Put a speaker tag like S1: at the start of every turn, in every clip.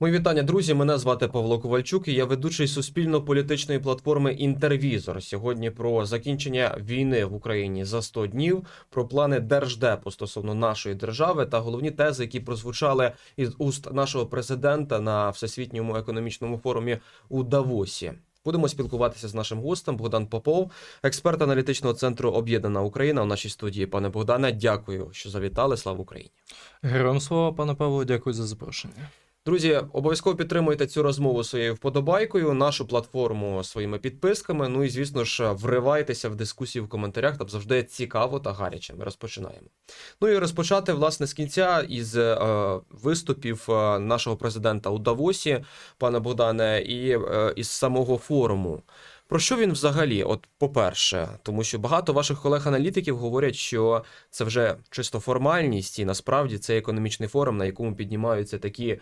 S1: Мої вітання, друзі. Мене звати Павло Ковальчук. і Я ведучий суспільно-політичної платформи Інтервізор. Сьогодні про закінчення війни в Україні за 100 днів, про плани держдепу стосовно нашої держави та головні тези, які прозвучали із уст нашого президента на всесвітньому економічному форумі у Давосі. Будемо спілкуватися з нашим гостем Богдан Попов, експерт аналітичного центру Об'єднана Україна у нашій студії. Пане Богдане, дякую, що завітали. Слава Україні.
S2: Героям слова, пане Павло, дякую за запрошення.
S1: Друзі, обов'язково підтримуйте цю розмову своєю вподобайкою, нашу платформу своїми підписками. Ну і звісно ж, вривайтеся в дискусії в коментарях. Там завжди цікаво та гаряче. Ми розпочинаємо. Ну і розпочати власне з кінця із е, виступів е, нашого президента у Давосі, пане Богдане, і е, із самого форуму. Про що він взагалі? От, по-перше, тому що багато ваших колег-аналітиків говорять, що це вже чисто формальність, і насправді це економічний форум, на якому піднімаються такі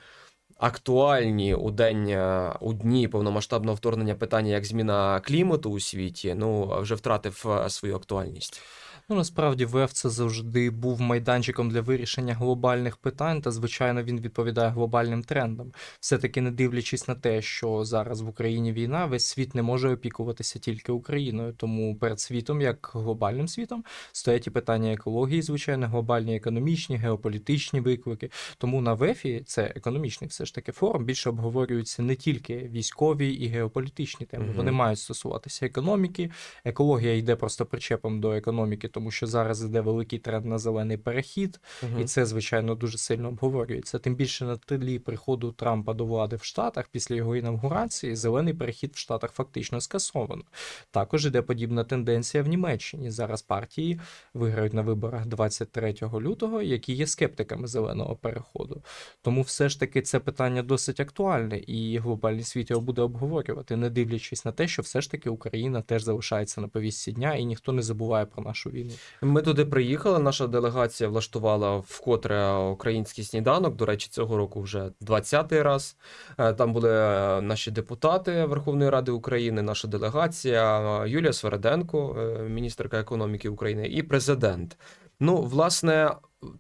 S1: актуальні у день е, у дні повномасштабного вторгнення питання, як зміна клімату у світі, ну вже втратив е, свою актуальність.
S2: Ну насправді ВЕФ це завжди був майданчиком для вирішення глобальних питань, та звичайно він відповідає глобальним трендам. Все-таки не дивлячись на те, що зараз в Україні війна, весь світ не може опікуватися тільки Україною. Тому перед світом, як глобальним світом, стоять і питання екології, звичайно, глобальні економічні, геополітичні виклики. Тому на ВЕФі це економічний все ж таки форум. Більше обговорюються не тільки військові і геополітичні теми.
S1: Мгм.
S2: Вони мають стосуватися економіки. Екологія йде просто причепом до економіки, тому що зараз іде великий тренд на зелений перехід, і це звичайно дуже сильно обговорюється. Тим більше на тлі приходу Трампа до влади в Штатах після його інавгурації зелений перехід в Штатах фактично скасовано. Також іде подібна тенденція в Німеччині. Зараз партії виграють на виборах 23 лютого, які є скептиками зеленого переходу. Тому все ж таки це питання досить актуальне, і глобальний світ його буде обговорювати, не дивлячись на те, що все ж таки Україна теж залишається на повістці дня, і ніхто не забуває про нашу війну.
S1: Ми туди приїхали. Наша делегація влаштувала вкотре український сніданок. До речі, цього року вже 20-й раз. Е, Там були е, наші депутати Верховної Ради України, наша делегація, е, Юлія Свереденко, міністерка економіки України, і президент. Ну, власне,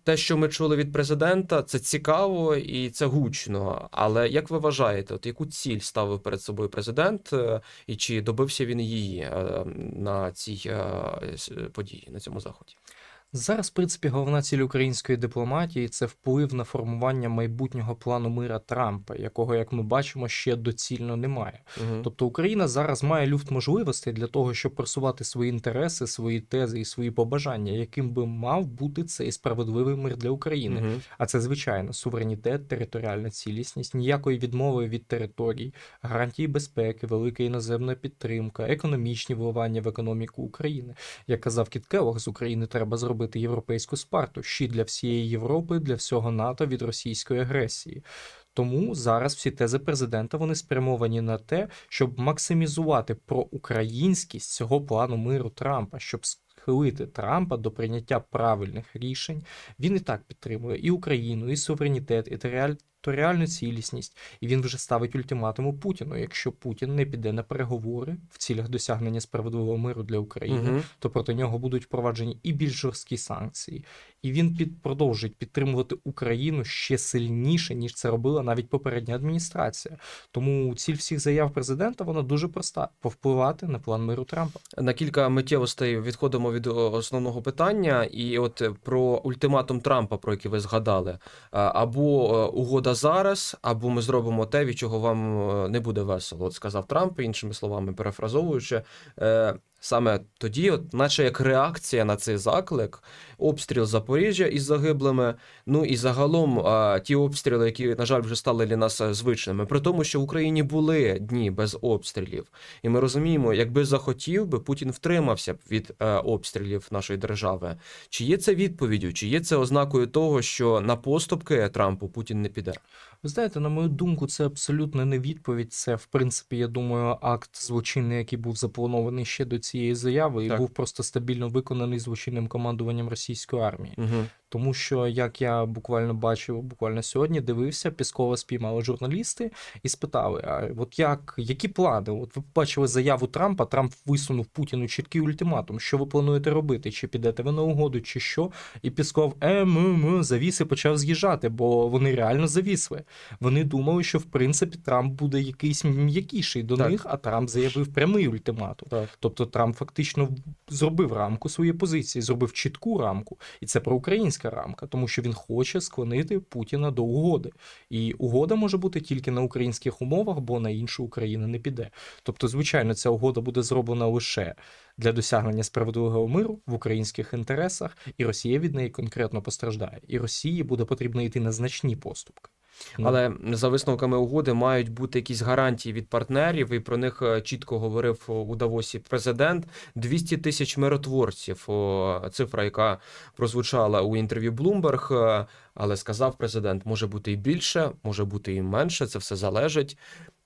S1: те, що ми чули від президента, це цікаво і це гучно. Але як ви вважаєте, от яку ціль ставив перед собою президент, е, і чи добився він її е, на цій е, події, на цьому заході?
S2: Зараз, в принципі, головна ціль української дипломатії це вплив на формування майбутнього плану мира Трампа, якого, як ми бачимо, ще доцільно немає.
S1: Угу.
S2: Тобто Україна зараз має люфт можливостей для того, щоб просувати свої інтереси, свої тези і свої побажання, яким би мав бути цей справедливий мир для України.
S1: Угу.
S2: А це звичайно суверенітет, територіальна цілісність, ніякої відмови від територій, гарантії безпеки, велика іноземна підтримка, економічні вливання в економіку України. Як казав Кіт Келлог, з України треба зробити європейську спарту, щит для всієї Європи, для всього НАТО від російської агресії. Тому зараз всі тези президента вони спрямовані на те, щоб максимізувати проукраїнськість цього плану миру Трампа, щоб схилити Трампа до прийняття правильних рішень. Він і так підтримує і Україну, і суверенітет, і териаль- територіальну цілісність. І він вже ставить ультиматуму Путіну. Якщо Путін не піде на переговори в цілях досягнення справедливого миру для України,
S1: Угу.
S2: то проти нього будуть впроваджені і більш жорсткі санкції. І він під продовжить підтримувати Україну ще сильніше, ніж це робила навіть попередня адміністрація. Тому ціль всіх заяв президента вона дуже проста: повпливати на план миру Трампа.
S1: На кілька миттєвостей відходимо від основного питання, і от про ультиматум Трампа, про який ви згадали, або е, угода зараз, або ми зробимо те, від чого вам е, не буде весело. От сказав Трамп, іншими словами, перефразовуючи. Саме тоді, от, наче як реакція на цей заклик, обстріл Запоріжжя із загиблими. Ну і загалом ті обстріли, які, на жаль, вже стали для нас е, звичними, при тому, що в Україні були дні без обстрілів. І ми розуміємо, якби захотів би, Путін втримався б від е, обстрілів нашої держави. Чи є це відповіддю, чи є це ознакою того, що на поступки Трампу Путін не піде?
S2: Ви знаєте, на мою думку, це абсолютно не відповідь. Це, в принципі, я думаю, акт злочинний, який був запланований ще до цієї заяви, і
S1: Так.
S2: був просто стабільно виконаний злочинним командуванням російської армії.
S1: Угу.
S2: Тому що, як я буквально бачив, буквально сьогодні дивився, Піскова спіймали журналісти і спитали: а от як, які плани? От ви бачили заяву Трампа, Трамп висунув Путіну чіткий ультиматум, що ви плануєте робити? Чи підете ви на угоду, чи що? І Пісков е, м, м, завіси почав з'їжджати, бо вони реально завісли. Вони думали, що в принципі Трамп буде якийсь м'якіший до
S1: Так.
S2: них, а Трамп заявив прямий ультиматум.
S1: Так.
S2: Тобто Трамп фактично зробив рамку своєї позиції, зробив чітку рамку, і це проукраїнська рамка, тому що він хоче склонити Путіна до угоди. І угода може бути тільки на українських умовах, бо на іншу Україна не піде. Тобто, звичайно, ця угода буде зроблена лише для досягнення справедливого миру в українських інтересах, і Росія від неї конкретно постраждає. І Росії буде потрібно йти на значні поступки.
S1: Але за висновками угоди мають бути якісь гарантії від партнерів, і про них е, чітко говорив у Давосі президент. 200 тисяч миротворців. Цифра, яка прозвучала у інтерв'ю е, але сказав президент, може бути і більше, може бути і менше. Це все залежить.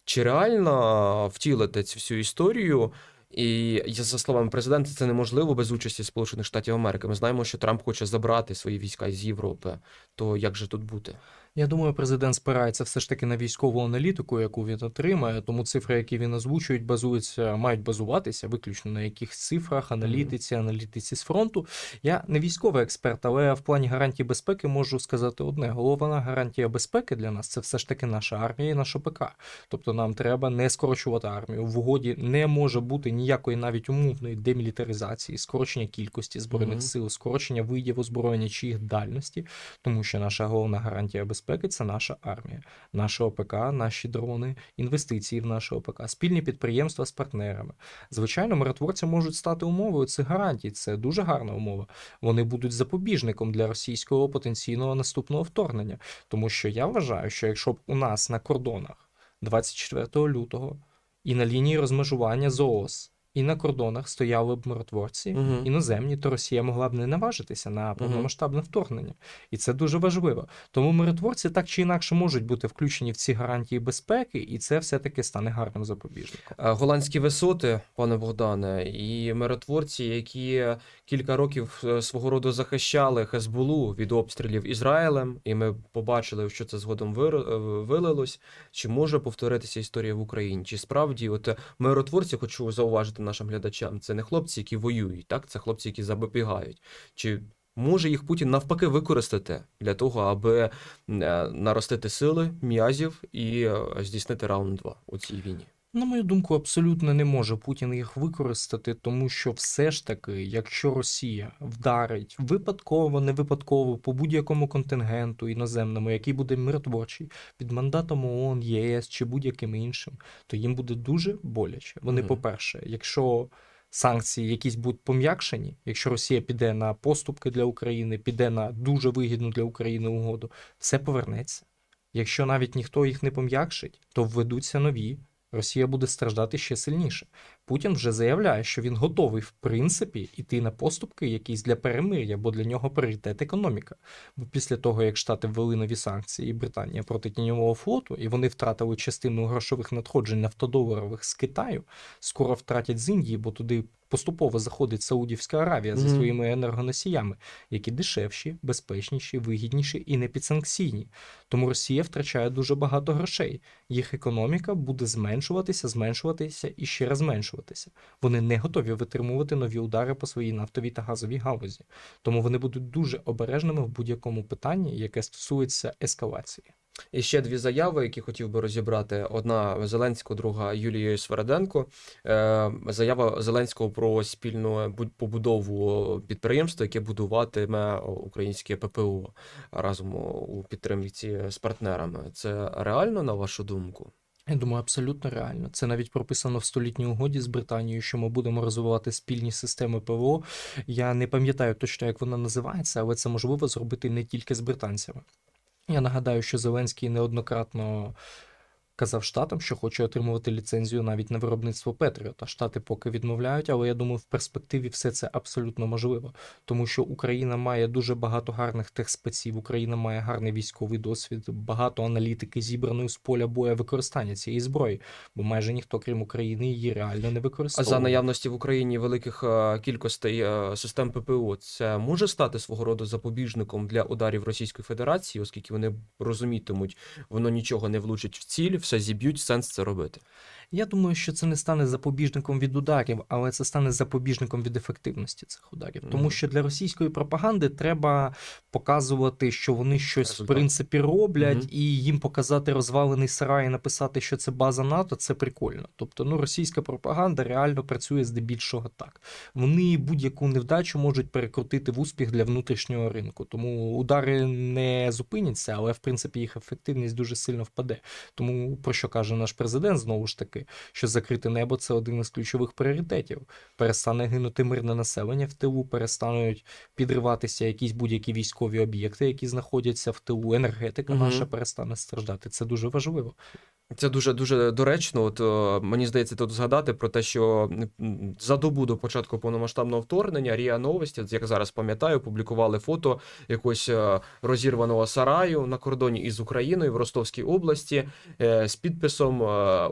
S1: Чи реально втілити цю всю історію? І за словами президента, це неможливо без участі Сполучених Штатів Америки. Ми знаємо, що Трамп хоче забрати свої війська з Європи. То як же тут бути?
S2: Я думаю, президент спирається все ж таки на військову аналітику, яку він отримає, тому цифри, які він озвучують, базуються, мають базуватися виключно на якихось цифрах, аналітиці, аналітиці з фронту. Я не військовий експерт, але в плані гарантії безпеки можу сказати одне: головна гарантія безпеки для нас це все ж таки наша армія і наш ОПК. Тобто нам треба не скорочувати армію. В угоді не може бути ніякої навіть умовної демілітаризації, скорочення кількості збройних
S1: Мгм.
S2: сил, скорочення видів озброєння чи їх дальності, тому що наша головна гарантія безпеки це наша армія, наша ОПК, наші дрони, інвестиції в наше ОПК, спільні підприємства з партнерами. Звичайно, миротворці можуть стати умовою цих гарантій. Це дуже гарна умова. Вони будуть запобіжником для російського потенційного наступного вторгнення. Тому що я вважаю, що якщо б у нас на кордонах 24 лютого і на лінії розмежування ЗООС. І на кордонах стояли б миротворці
S1: Мгм.
S2: іноземні, то Росія могла б не наважитися на повномасштабне вторгнення. І це дуже важливо. Тому миротворці так чи інакше можуть бути включені в ці гарантії безпеки, і це все-таки стане гарним запобіжником.
S1: Е, Голландські висоти, пане Богдане, і миротворці, які кілька років е, свого роду захищали Хезболу від обстрілів Ізраїлем, і ми побачили, що це згодом е, вилилось. Чи може повторитися історія в Україні? Чи справді, от миротворці, хочу зауважити нашим глядачам, це не хлопці, які воюють, так? Це хлопці, які запобігають. Чи може їх Путін навпаки використати для того, аби е, наростити сили, м'язів і е, здійснити раунд 2 у цій війні?
S2: На мою думку, абсолютно не може Путін їх використати, тому що все ж таки, якщо Росія вдарить випадково, не випадково по будь-якому контингенту іноземному, який буде миротворчий під мандатом ООН, ЄС чи будь-яким іншим, то їм буде дуже боляче. Вони, по-перше, якщо санкції якісь будуть пом'якшені, якщо Росія піде на поступки для України, піде на дуже вигідну для України угоду, все повернеться. Якщо навіть ніхто їх не пом'якшить, то введуться нові. Росія буде страждати ще сильніше. Путін вже заявляє, що він готовий, в принципі, іти на поступки якісь для перемир'я, бо для нього пріоритет економіка. Бо після того, як Штати ввели нові санкції і Британія проти тіньового флоту, і вони втратили частину грошових надходжень нафтодоларових з Китаю, скоро втратять з Індії, бо туди поступово заходить Саудівська Аравія зі своїми енергоносіями, які дешевші, безпечніші, вигідніші і не підсанкційні. Тому Росія втрачає дуже багато грошей. Їх економіка буде зменшуватися, зменшуватися і ще раз зменшуватися. Вони не готові витримувати нові удари по своїй нафтовій та газовій галузі. Тому вони будуть дуже обережними в будь-якому питанні, яке стосується ескалації.
S1: І ще дві заяви, які хотів би розібрати: одна Зеленського, друга Юлії Свереденко. Е, Заява Зеленського про спільну побудову підприємства, яке будуватиме українське ППО разом у підтримці з партнерами. Це реально на вашу думку?
S2: Я думаю, абсолютно реально. Це навіть прописано в столітній угоді з Британією, що ми будемо розвивати спільні системи ПВО. Я не пам'ятаю точно, як вона називається, але це можливо зробити не тільки з британцями. Я нагадаю, що Зеленський неоднократно казав штатам, що хоче отримувати ліцензію навіть на виробництво Петріота. Штати поки відмовляють, але я думаю, в перспективі все це абсолютно можливо, тому що Україна має дуже багато гарних техспеців, Україна має гарний військовий досвід, багато аналітики зібраної з поля боя використання цієї зброї, бо майже ніхто, крім України, її реально не
S1: А за наявності в Україні великих е, кількостей е, систем ППО, це може стати свого роду запобіжником для ударів Російської Федерації, оскільки вони розумітимуть, воно нічого не влучить в ціль, все зіб'ють, сенс це робити.
S2: Я думаю, що це не стане запобіжником від ударів, але це стане запобіжником від ефективності цих ударів. Тому що для російської пропаганди треба показувати, що вони щось в принципі роблять, і їм показати розвалений сарай і написати, що це база НАТО, це прикольно. Тобто, ну російська пропаганда реально працює здебільшого так. Вони будь-яку невдачу можуть перекрутити в успіх для внутрішнього ринку. Тому удари не зупиняться, але в принципі їх ефективність дуже сильно впаде. Тому про що каже наш президент знову ж таки, що закрите небо це один із ключових пріоритетів. Перестане гинути мирне населення в тилу, перестануть підриватися якісь будь-які військові об'єкти, які знаходяться в тилу. Енергетика
S1: угу.
S2: наша перестане страждати. Це дуже важливо.
S1: Це дуже дуже доречно. От е, мені здається, тут згадати про те, що за добу до початку повномасштабного вторгнення Ріа Новості, як зараз пам'ятаю, публікували фото якогось е, розірваного сараю на кордоні із Україною в Ростовській області е, з підписом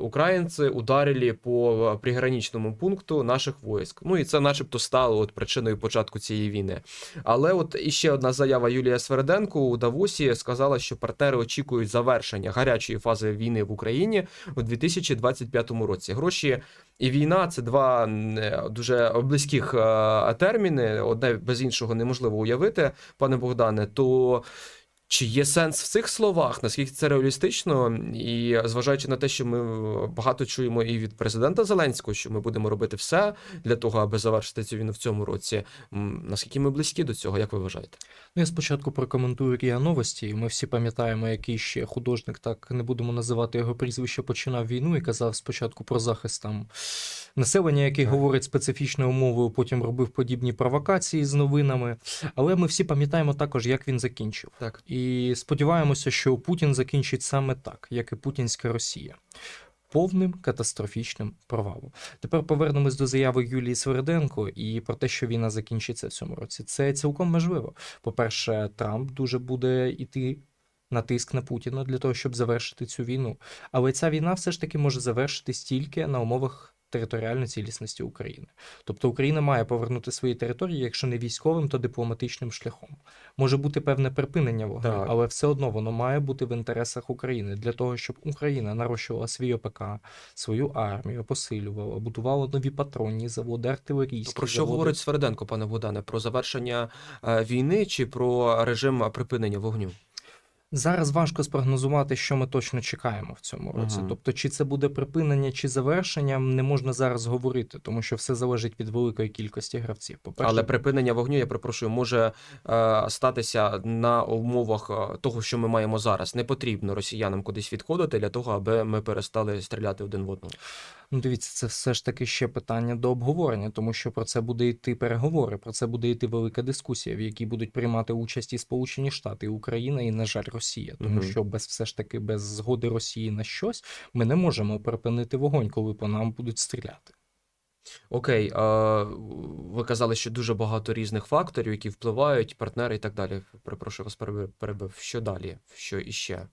S1: Українці ударили по приграничному пункту наших військ. Ну і це, начебто, стало от причиною початку цієї війни. Але от іще одна заява Юлія Сверденко у Давосі сказала, що партнери очікують завершення гарячої фази війни в Україні у 2025 році. Гроші і війна це два е, дуже близьких е, терміни. Одне без іншого неможливо уявити, пане Богдане. То чи є сенс в цих словах? Наскільки це реалістично? І зважаючи на те, що ми багато чуємо і від президента Зеленського, що ми будемо робити все для того, аби завершити цю війну в цьому році. Наскільки ми близькі до цього, як ви вважаєте?
S2: Ну, я спочатку прокоментую Ріа Новості. Ми всі пам'ятаємо, який ще художник, так не будемо називати його прізвище, починав війну і казав спочатку про захист там населення, яке говорить специфічною мовою, потім робив подібні провокації з новинами. Але ми всі пам'ятаємо також, як він закінчив.
S1: Так.
S2: І сподіваємося, що Путін закінчить саме так, як і путінська Росія. Повним катастрофічним провалом. Тепер повернемось до заяви Юлії Сверденко і про те, що війна закінчиться в цьому році. Це цілком можливо. По-перше, Трамп дуже буде йти на тиск на Путіна для того, щоб завершити цю війну. Але ця війна все ж таки може завершитись тільки на умовах територіальної цілісності України. Тобто Україна має повернути свої території, якщо не військовим, то дипломатичним шляхом. Може бути певне припинення вогню,
S1: Так.
S2: але все одно воно має бути в інтересах України для того, щоб Україна нарощувала свій ОПК, свою армію, посилювала, будувала нові патронні заводи, артилерійські
S1: Про що
S2: заводи.
S1: говорить Сверденко, пане Богдане? Про завершення е, війни чи про режим припинення вогню?
S2: Зараз важко спрогнозувати, що ми точно чекаємо в цьому році.
S1: Мгм.
S2: Тобто, чи це буде припинення, чи завершення, не можна зараз говорити, тому що все залежить від великої кількості гравців. По-перше,
S1: Але припинення вогню, я перепрошую, може е, статися на умовах е, того, що ми маємо зараз. Не потрібно росіянам кудись відходити для того, аби ми перестали стріляти один в одного.
S2: Ну, дивіться, це все ж таки ще питання до обговорення, тому що про це буде йти переговори, про це буде йти велика дискусія, в якій будуть приймати участь і Сполучені Штати, і Україна, і, на жаль, Росія. Тому що без все ж таки без згоди Росії на щось ми не можемо припинити вогонь, коли по нам будуть стріляти.
S1: Окей, а ви казали, що дуже багато різних факторів, які впливають, партнери і так далі. Перепрошую, вас перебив. Що далі? Що іще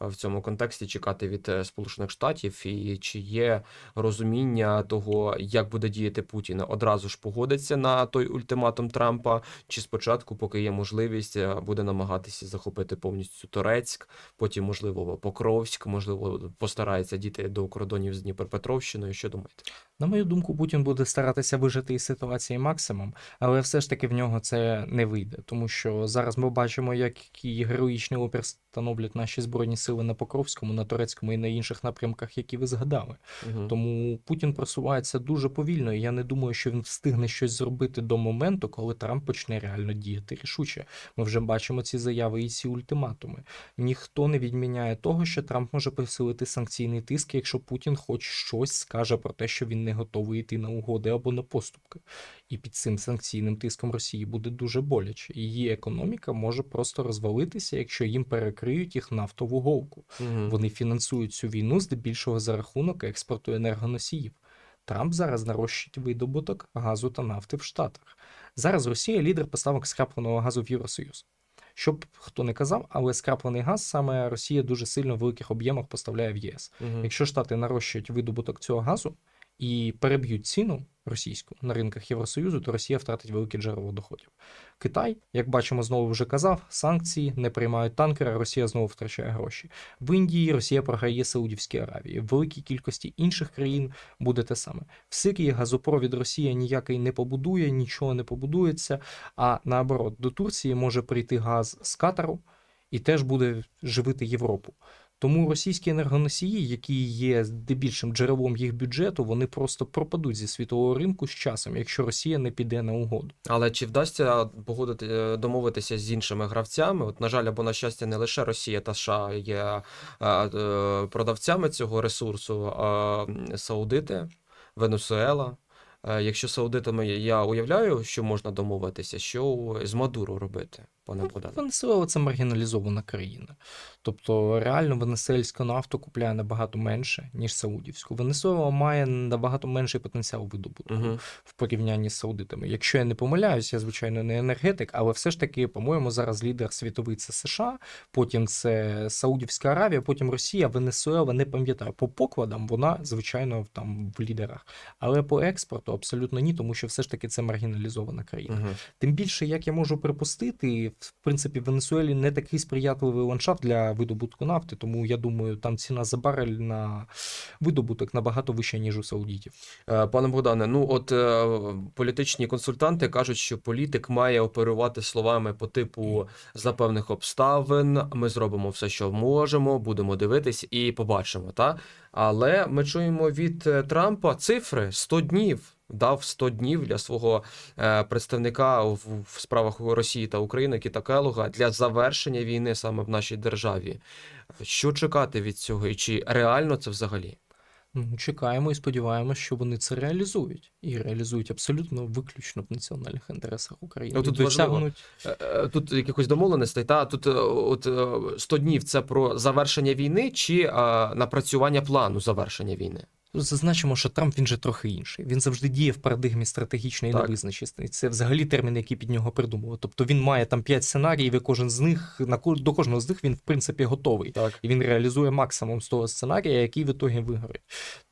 S1: в цьому контексті чекати від е, Сполучених Штатів? І чи є розуміння того, як буде діяти Путін? Одразу ж погодиться на той ультиматум Трампа, чи спочатку, поки є можливість, е, буде намагатися захопити повністю Торецьк, потім, можливо, Покровськ, можливо, постарається діти до кордонів з Дніпропетровщиною. Що думаєте?
S2: На мою думку, Путін буде старатися вижити із ситуації максимум, але все ж таки в нього це не вийде, тому що зараз ми бачимо, який героїчний опір становлять наші збройні сили на Покровському, на турецькому і на інших напрямках, які ви згадали.
S1: Мгм.
S2: Тому Путін просувається дуже повільно, і я не думаю, що він встигне щось зробити до моменту, коли Трамп почне реально діяти рішуче. Ми вже бачимо ці заяви і ці ультиматуми. Ніхто не відміняє того, що Трамп може посилити санкційний тиск, якщо Путін хоч щось скаже про те, що він не готовий йти на угоди або на поступки. І під цим санкційним тиском Росії буде дуже боляче. Її економіка може просто розвалитися, якщо їм перекриють їх нафтову голку.
S1: Мгм.
S2: Вони фінансують цю війну здебільшого за рахунок експорту енергоносіїв. Трамп зараз нарощить видобуток газу та нафти в Штатах. Зараз Росія лідер поставок скрапленого газу в Євросоюз. Щоб хто не казав, але скраплений газ саме Росія дуже сильно в великих об'ємах поставляє в ЄС.
S1: Мгм.
S2: Якщо Штати нарощують видобуток цього газу і переб'ють ціну російську на ринках Євросоюзу, то Росія втратить велике джерело доходів. Китай, як бачимо, знову вже казав, санкції не приймають танкери, Росія знову втрачає гроші. В Індії Росія програє Саудівській Аравії. В великій кількості інших країн буде те саме. В Сирії газопровід Росія ніякий не побудує, нічого не побудується. А наоборот, до Турції може прийти газ з Катару і теж буде живити Європу. Тому російські енергоносії, які є здебільшим джерелом їх бюджету, вони просто пропадуть зі світового ринку з часом, якщо Росія не піде на угоду.
S1: Але чи вдасться погодити е, домовитися з іншими гравцями? От, на жаль, або на щастя, не лише Росія та США є е, е, продавцями цього ресурсу, а Саудити, Венесуела. Якщо саудитами я уявляю, що можна домовитися, що з Мадуро робити, пане Богдане?
S2: Венесуела це маргіналізована країна. Тобто реально венесуельську нафту купляє набагато менше, ніж саудівську. Венесуела має набагато менший потенціал видобутку
S1: Угу.
S2: в порівнянні з саудитами. Якщо я не помиляюсь, я звичайно не енергетик, але все ж таки, по-моєму, зараз лідер світовий це США, потім це Саудівська Аравія, потім Росія, Венесуела, не пам'ятаю. По покладам вона, звичайно, там в лідерах. Але по експорту абсолютно ні, тому що все ж таки це маргіналізована країна.
S1: Угу.
S2: Тим більше, як я можу припустити, в принципі, в Венесуелі не такий сприятливий ландшафт для видобутку нафти, тому я думаю, там ціна за барель на видобуток набагато вища, ніж у саудітів.
S1: Е, Пане Богдане, ну от е, політичні консультанти кажуть, що політик має оперувати словами по типу за певних обставин. Ми зробимо все, що можемо, будемо дивитись і побачимо. Та але ми чуємо від е, Трампа цифри 100 днів. Дав 100 днів для свого е, представника в, справах Росії та України Кіта Келога для завершення війни саме в нашій державі. Що чекати від цього, і чи реально це взагалі?
S2: Ну, чекаємо і сподіваємося, що вони це реалізують. І реалізують абсолютно виключно в національних інтересах України.
S1: Ну, тут важливо.
S2: досягнуть
S1: Е, е, Тут якихось домовленостей, та тут от е, 100 днів це про завершення війни чи е, напрацювання плану завершення війни?
S2: Зазначимо, що Трамп він же трохи інший. Він завжди діє в парадигмі стратегічної невизначеності. Це взагалі термін, який під нього придумали. Тобто він має там п'ять сценаріїв, і кожен з них на до кожного з них він в принципі готовий.
S1: Так.
S2: І він реалізує максимум з того сценарія, який в ітогі виграє.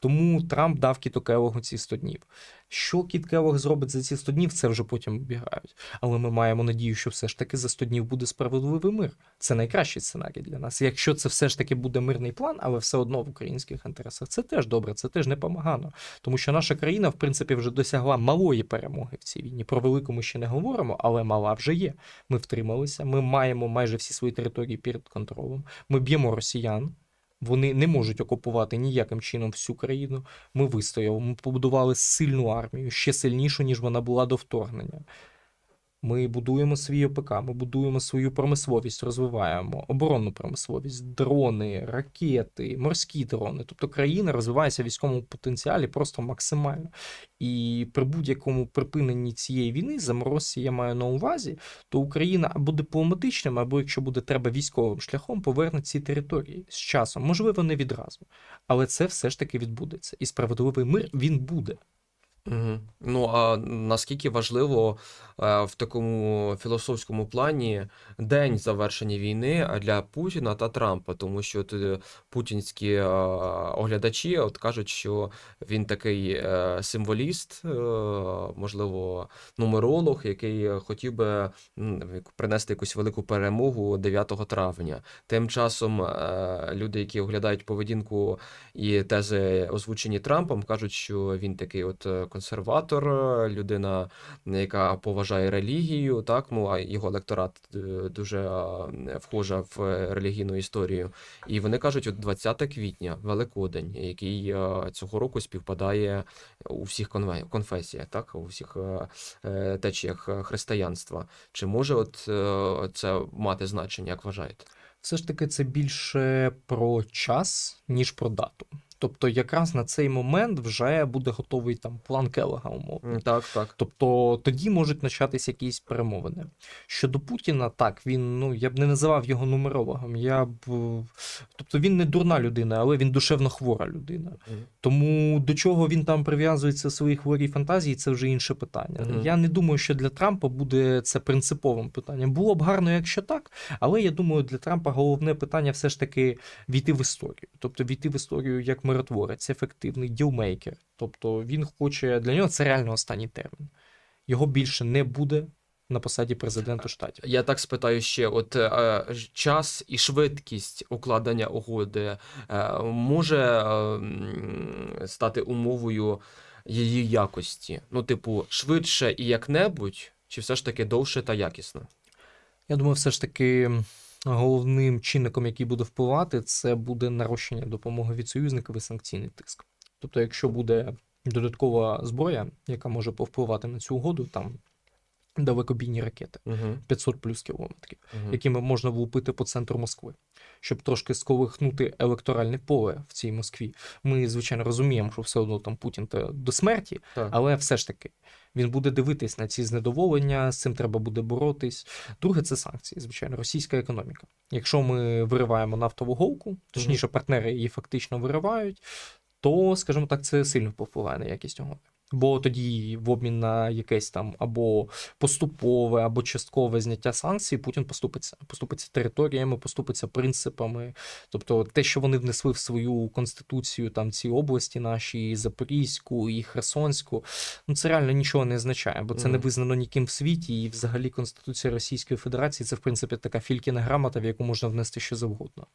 S2: Тому Трамп дав кітокелогу ці 100 днів. Що Кіт Келог зробить за ці 100 днів, це вже потім обіграють. Але ми маємо надію, що все ж таки за 100 днів буде справедливий мир. Це найкращий сценарій для нас. Якщо це все ж таки буде мирний план, але все одно в українських інтересах, це теж добре, це теж непомагано. Тому що наша країна, в принципі, вже досягла малої перемоги в цій війні. Про велику ми ще не говоримо, але мала вже є. Ми втрималися, ми маємо майже всі свої території під контролем. Ми б'ємо росіян. Вони не можуть окупувати ніяким чином всю країну. Ми вистояли, ми побудували сильну армію, ще сильнішу, ніж вона була до вторгнення. Ми будуємо свій ОПК, ми будуємо свою промисловість, розвиваємо оборонну промисловість, дрони, ракети, морські дрони. Тобто країна розвивається в військовому потенціалі просто максимально. І при будь-якому припиненні цієї війни, заморозці я маю на увазі, то Україна або дипломатичним, або якщо буде треба військовим шляхом, поверне ці території з часом. Можливо, не відразу. Але це все ж таки відбудеться. І справедливий мир він буде.
S1: Угу. Ну а наскільки важливо е, в такому філософському плані день завершення війни для Путіна та Трампа, тому що от, е, путінські е, оглядачі от кажуть, що він такий е, символіст, е, можливо, нумеролог, який хотів би принести якусь велику перемогу 9 травня. Тим часом е, люди, які оглядають поведінку і тези, озвучені Трампом, кажуть, що він такий от е, консерватор, е, людина, яка поважає релігію, так, ну а його електорат е, дуже вхожа в е, релігійну історію. І вони кажуть, от 20 квітня, Великодень, який цього року співпадає у всіх конфесіях, так, у всіх течіях християнства. Чи може от це мати значення, як вважаєте?
S2: Все ж таки, це більше про час, ніж про дату. Тобто, якраз на цей момент вже буде готовий там план Келега, умовно.
S1: Так, так.
S2: Тобто тоді можуть початись якісь перемовини. Щодо Путіна, так, він, ну, я б не називав його нумерологом. Я б. Тобто він не дурна людина, але він душевно хвора людина.
S1: Мгм.
S2: Тому до чого він там прив'язується своїй хворій фантазії, це вже інше питання.
S1: Мгм.
S2: Я не думаю, що для Трампа буде це принциповим питанням. Було б гарно, якщо так, але я думаю, для Трампа головне питання все ж таки війти в історію. Тобто війти в історію як миротворець, ефективний ділмейкер. Тобто він хоче для нього це реально останній термін. Його більше не буде на посаді президента штатів.
S1: Я так спитаю ще: от е, час і швидкість укладення угоди е, може е, стати умовою її якості. Ну, типу, швидше і як-небудь, чи все ж таки довше та якісно?
S2: Я думаю, все ж таки головним чинником, який буде впливати, це буде нарощення допомоги від союзників і санкційний тиск. Тобто, якщо буде додаткова зброя, яка може повпливати на цю угоду, там далекобійні ракети,
S1: Угу.
S2: 500 плюс кілометрів,
S1: Угу.
S2: якими можна влупити по центру Москви, щоб трошки сколихнути електоральне поле в цій Москві. Ми, звичайно, розуміємо, що все одно там Путін та до смерті,
S1: Так.
S2: але все ж таки він буде дивитись на ці знедоволення, з цим треба буде боротись. Друге, це санкції, звичайно, російська економіка. Якщо ми вириваємо нафтову голку, точніше, партнери її фактично виривають, то, скажімо так, це сильно повпливає на якість угоди. Бо тоді в обмін на якесь там або поступове, або часткове зняття санкцій, Путін поступиться. Поступиться територіями, поступиться принципами. Тобто те, що вони внесли в свою конституцію, там ці області наші, і Запорізьку, і Херсонську, ну це реально нічого не означає, бо це не визнано ніким в світі, і взагалі Конституція Російської Федерації це в принципі така фількіна грамота, в яку можна внести що завгодно.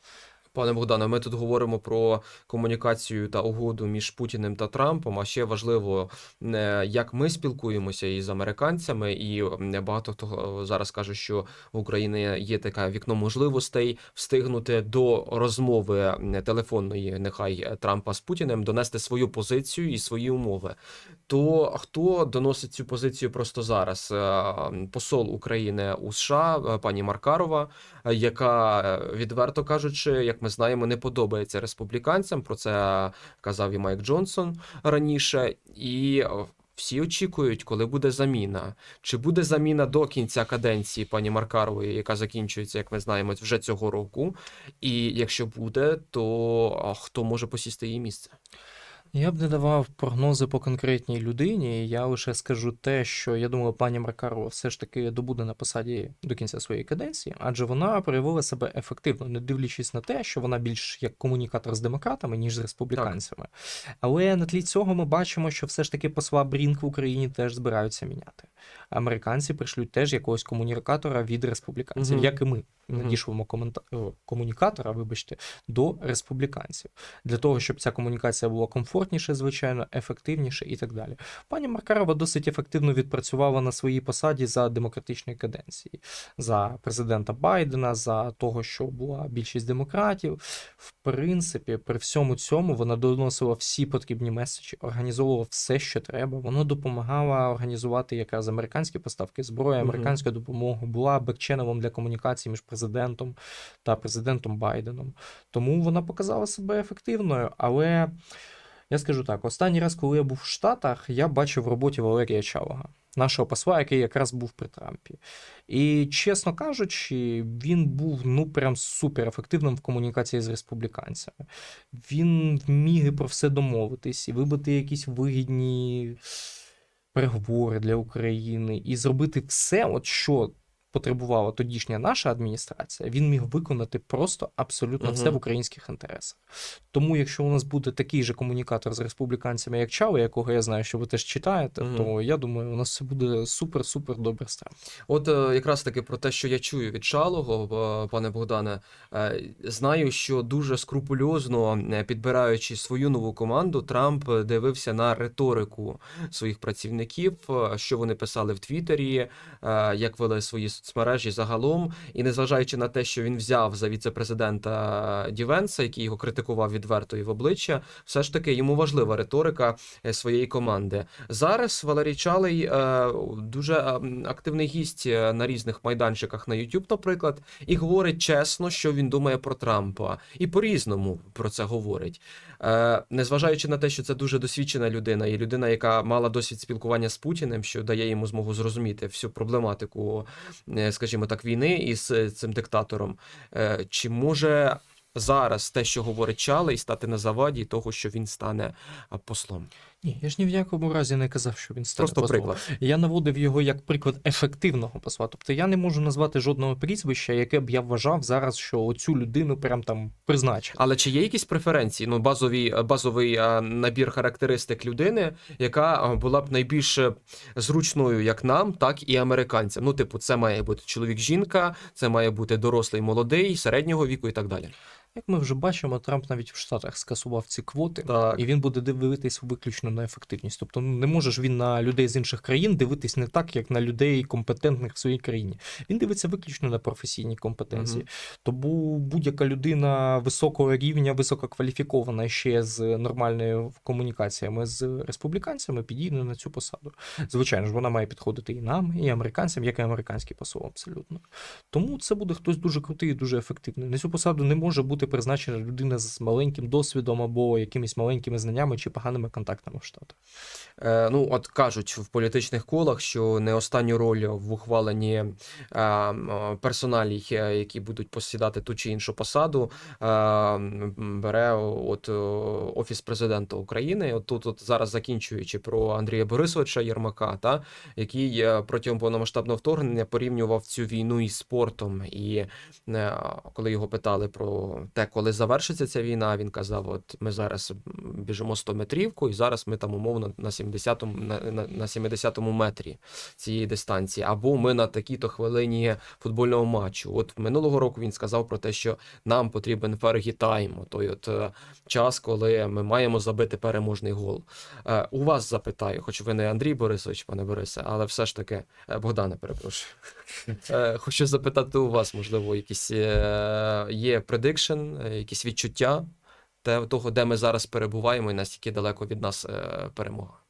S1: Пане Богдане, ми тут говоримо про комунікацію та угоду між Путіним та Трампом. А ще важливо, е, як ми спілкуємося із американцями, і багато хто е, зараз каже, що в Україні є таке вікно можливостей встигнути до розмови телефонної, нехай е, Трампа з Путіним, донести свою позицію і свої умови. То хто доносить цю позицію просто зараз? Посол України у США, пані Маркарова, яка відверто кажучи, як ми знаємо, не подобається республіканцям. Про це казав і Майк Джонсон раніше, і всі очікують, коли буде заміна. Чи буде заміна до кінця каденції пані Маркарової, яка закінчується, як ми знаємо, вже цього року? І якщо буде, то хто може посісти її місце?
S2: Я б не давав прогнози по конкретній людині. Я лише скажу те, що я думаю, пані Маркарова все ж таки добуде на посаді до кінця своєї каденції, адже вона проявила себе ефективно, не дивлячись на те, що вона більш як комунікатор з демократами, ніж з республіканцями. Але на тлі цього ми бачимо, що все ж таки посла Брінк в Україні теж збираються міняти. Американці прийшлють теж якогось комунікатора від республіканців,
S1: Мгм.
S2: як і ми. Надішлемо комента... комунікатора, вибачте, до республіканців для того, щоб ця комунікація була комфортніше, звичайно, ефективніше і так далі. Пані Маркарова досить ефективно відпрацювала на своїй посаді за демократичної каденції, за президента Байдена, за того, що була більшість демократів. В принципі, при всьому цьому вона доносила всі потрібні меседжі, організовувала все, що треба. Вона допомагала організувати якраз американські поставки зброї,
S1: Мгм.
S2: американську допомогу, була бекченелом для комунікації між президентом та президентом Байденом. Тому вона показала себе ефективною. Але я скажу так: останній раз, коли я був в Штатах, я бачив в роботі Валерія Чалога, нашого посла, який якраз був при Трампі. І, чесно кажучи, він був ну прям супер ефективним в комунікації з республіканцями. Він вміг про все домовитись, і вибити якісь вигідні переговори для України, і зробити все, от що потребувала тодішня наша адміністрація, він міг виконати просто абсолютно
S1: Мгм.
S2: все в українських інтересах. Тому, якщо у нас буде такий же комунікатор з республіканцями, як Чао, якого я знаю, що ви теж читаєте,
S1: Мгм.
S2: то я думаю, у нас все буде супер-супер добре з
S1: От е, якраз таки про те, що я чую від Шалого, е, пане Богдане, е, знаю, що дуже скрупульозно підбираючи свою нову команду, Трамп дивився на риторику своїх працівників, що вони писали в Твіттері, як вели свої соцмережі загалом. І незважаючи на те, що він взяв за віце-президента Дівенса, який його критикував відверто і в обличчя, все ж таки йому важлива риторика е, своєї команди. Зараз Валерій Чалий е, дуже е, активний гість на різних майданчиках на YouTube, наприклад, і говорить чесно, що він думає про Трампа, і по-різному про це говорить. Е, незважаючи на те, що це дуже досвідчена людина, і людина, яка мала досвід спілкування з Путіним, що дає йому змогу зрозуміти всю проблематику, е, скажімо так, війни із е, цим диктатором. Чи може зараз те, що говорить Чалий, стати на заваді того, що він стане послом?
S2: Ні, я ж ні в якому разі не казав, що він стане
S1: Просто приклад.
S2: Я наводив його як приклад ефективного посла. Тобто я не можу назвати жодного прізвища, яке б я вважав зараз, що оцю людину прям там призначили.
S1: Але чи є якісь преференції? Ну, базові, базовий набір характеристик людини, яка була б найбільш е, зручною як нам, так і американцям. Ну, типу, це має бути чоловік-жінка, це має бути дорослий, молодий, середнього віку і так далі.
S2: Як ми вже бачимо, Трамп навіть в Штатах скасував ці квоти.
S1: Так.
S2: І він буде дивитись виключно на ефективність. Тобто ну, не можеш він на людей з інших країн дивитись не так, як на людей компетентних в своїй країні. Він дивиться виключно на професійні компетенції.
S1: Мгм.
S2: Тому будь-яка людина високого рівня, висококваліфікована ще з нормальною комунікаціями з республіканцями, підійде на цю посаду. Звичайно ж, вона має підходити і нам, і американцям, як і американський посол, абсолютно. Тому це буде хтось дуже крутий і дуже ефективний. На цю посаду не може бути призначена людина з маленьким досвідом або якимись маленькими знаннями чи поганими контактами в Штатах.
S1: Е, ну, от кажуть в політичних колах, що не останню роль в ухваленні е, персоналій, е, які будуть посідати ту чи іншу посаду, е, бере от е, офіс президента України. От тут от зараз закінчуючи про Андрія Борисовича Єрмака, та який е, протягом повномасштабного вторгнення порівнював цю війну із спортом. І е, коли його питали про те, коли завершиться ця війна, він казав: От ми зараз біжимо 100 метрівку, і зараз ми там умовно на 70-му, на, на, на 70-му метрі цієї дистанції, або ми на такій-то хвилині футбольного матчу. От минулого року він сказав про те, що нам потрібен Фергі Тайм, той от е, час, коли ми маємо забити переможний гол. Е, у вас запитаю, хоч ви не Андрій Борисович, пане Борисе, але все ж таки, е, Богдане, перепрошую. Е, Хочу запитати у вас, можливо, якісь е, є предикшн, якісь відчуття того, де ми зараз перебуваємо, і наскільки далеко від нас е, перемога.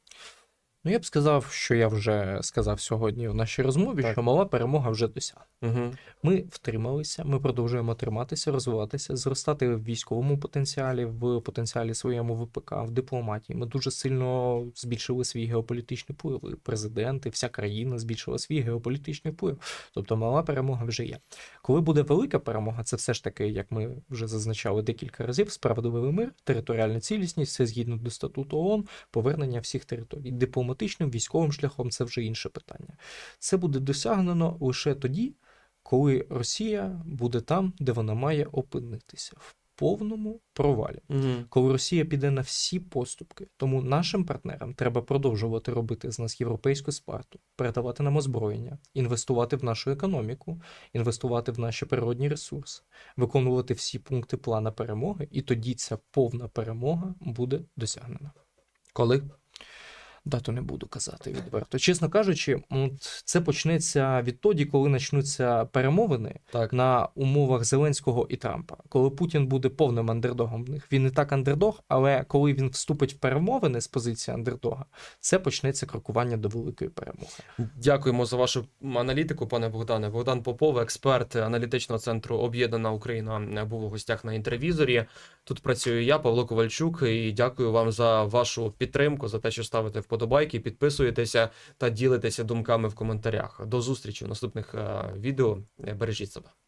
S2: Ну, я б сказав, що я вже сказав сьогодні в нашій розмові,
S1: Так.
S2: що мала перемога вже досягнена.
S1: Угу.
S2: Ми втрималися, ми продовжуємо триматися, розвиватися, зростати в військовому потенціалі, в потенціалі своєму ВПК, в дипломатії. Ми дуже сильно збільшили свій геополітичний вплив. І президент, і вся країна збільшила свій геополітичний вплив. Тобто мала перемога вже є. Коли буде велика перемога, це все ж таки, як ми вже зазначали декілька разів, справедливий мир, територіальна цілісність, все згідно до статуту ООН, повернення всіх територій. Дипломатичним, військовим шляхом це вже інше питання. Це буде досягнено лише тоді, коли Росія буде там, де вона має опинитися, в повному провалі.
S1: Угу.
S2: Коли Росія піде на всі поступки, тому нашим партнерам треба продовжувати робити з нас європейську спарту, передавати нам озброєння, інвестувати в нашу економіку, інвестувати в наші природні ресурси, виконувати всі пункти плана перемоги, і тоді ця повна перемога буде досягнена.
S1: Коли?
S2: Дату не буду казати відверто. Чесно кажучи, от це почнеться відтоді, коли почнуться перемовини
S1: Так.
S2: на умовах Зеленського і Трампа. Коли Путін буде повним андердогом в них. Він не так андердог, але коли він вступить в перемовини з позиції андердога, це почнеться крокування до великої перемоги.
S1: Дякуємо за вашу аналітику, пане Богдане. Богдан Попов, експерт аналітичного центру Об'єднана Україна, був у гостях на інтервізорі. Тут працюю я, Павло Ковальчук, і дякую вам за вашу підтримку, за те, що ставите вподобайки, підписуєтеся та ділитеся думками в коментарях. До зустрічі в наступних е, відео. Бережіть себе.